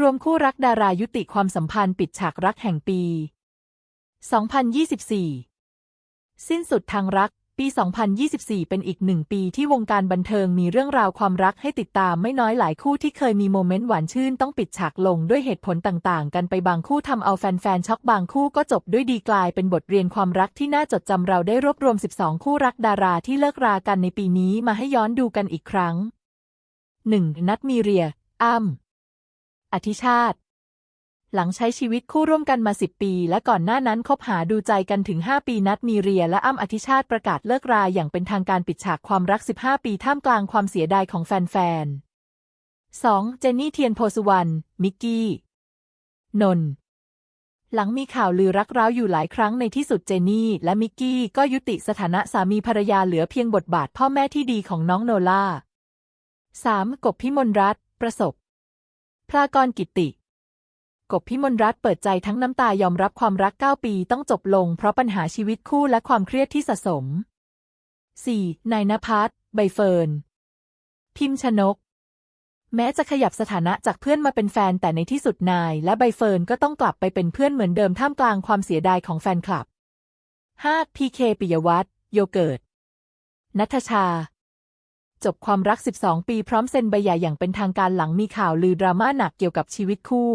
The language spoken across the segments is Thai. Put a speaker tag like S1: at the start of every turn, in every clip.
S1: รวมคู่รักดารายุติความสัมพันธ์ปิดฉากรักแห่งปี 2024 สิ้นสุดทางรัก ปี 2024 เป็นอีกหนึ่งปีที่วงการบันเทิงมีเรื่องราวความรักให้ติดตามไม่น้อยหลายคู่ที่เคยมีโมเมนต์หวานชื่นต้องปิดฉากลงด้วยเหตุผลต่างๆ กันไปบางคู่ทำเอาแฟนๆช็อกบางคู่ก็จบด้วยดีกลายเป็นบทเรียนความรักที่น่าจดจำเราได้รวบรวม 12 คู่รักดาราที่เลิกรากันในปีนี้มาให้ย้อนดูกันอีกครั้ง 1. นัดมีเรียอ้ำ อธิชาติ หลังใช้ชีวิตคู่ร่วมกันมา10ปี และก่อนหน้านั้นคบหาดูใจกันถึง 5 ปีนัดมีเรียและอ้ำอธิชาติประกาศเลิกราอย่างเป็นทางการปิดฉากความรัก 15 ปีท่ามกลางความเสียดายของแฟนๆ 2. เจนนี่เทียนโพสุวรรณมิกกี้ นนท์หลังมีข่าวลือรักร้าวอยู่หลายครั้งในที่สุดเจนนี่และมิกกี้ก็ยุติสถานะสามีภรรยาเหลือเพียงบทบาทพ่อแม่ที่ดีของน้องโนล่า 3. กบพิมลรัตน์ประสบ พรากรกิติ กบพิมลรัตน์เปิดใจทั้งน้ำตายอมรับความรัก 9 ปีต้องจบลง เพราะปัญหาชีวิตคู่และความเครียดที่สะสม 4. นายนภัสใบเฟิร์น พิมพ์ชนก แม้จะขยับสถานะจากเพื่อนมาเป็นแฟนแต่ในที่สุดนาย และใบเฟิร์นก็ต้องกลับไปเป็นเพื่อนเหมือนเดิมท่ามกลางความเสียดายของแฟนคลับ 5. พีเคปิยวัฒน์โยเกิร์ตนัทชา จบความรัก 12 ปีพร้อมเซ็นใบหย่าอย่างเป็นทางการหลังมีข่าวลือดราม่าหนักเกี่ยวกับชีวิตคู่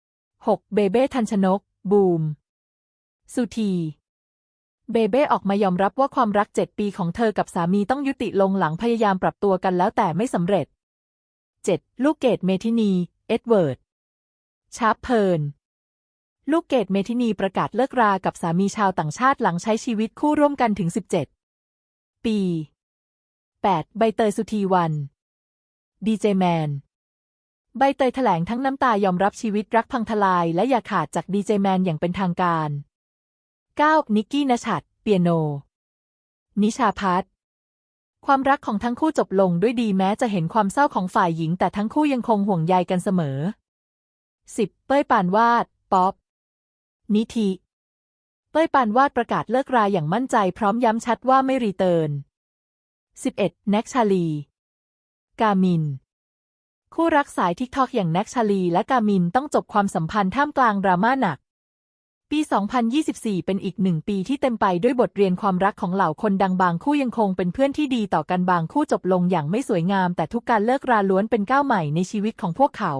S1: 6. เบเบ้ทันชนก บูม สุธีเบเบ้ออกมายอมรับว่าความรัก 7 ปีของเธอกับสามีต้องยุติลงหลังพยายามปรับตัวกันแล้วแต่ไม่สำเร็จ 7. ลูกเกดเมทินี เอ็ดเวิร์ด ชาร์ปเพิร์นลูกเกดเมทินีประกาศเลิกรากับสามีชาวต่างชาติหลังใช้ชีวิตคู่ร่วมกันถึง 17 ปี 8. ใบเตยสุธีวันดีเจแมนใบเตยแถลงทั้งน้ำตายอมรับชีวิตรักพังทลายและอย่าขาดจากดีเจแมนอย่างเป็นทางการ 9. นิกกี้นชัดเปียโน นิชาพัฒน์ความรักของทั้งคู่จบลงด้วยดีแม้จะเห็นความเศร้าของฝ่ายหญิง แต่ทั้งคู่ยังคงห่วงใยกันเสมอ 10. เป้ยปานวาด ป๊อป นิธิ เป้ยปานวาดประกาศเลิกราอย่างมั่นใจพร้อมย้ำชัดว่าไม่รีเทิร์น 11. แน็กชาลี กามิน คู่รักสายทิกทอกอย่างแน็กชาลีและกามินต้องจบความสัมพันธ์ท่ามกลางดราม่าหนัก ปี 2024 เป็นอีกหนึ่งปีที่เต็มไปด้วยบทเรียนความรักของเหล่าคนดังบางคู่ยังคงเป็นเพื่อนที่ดีต่อกันบางคู่จบลงอย่างไม่สวยงาม แต่ทุกการเลิกราล้วนเป็นก้าวใหม่ในชีวิตของพวกเขา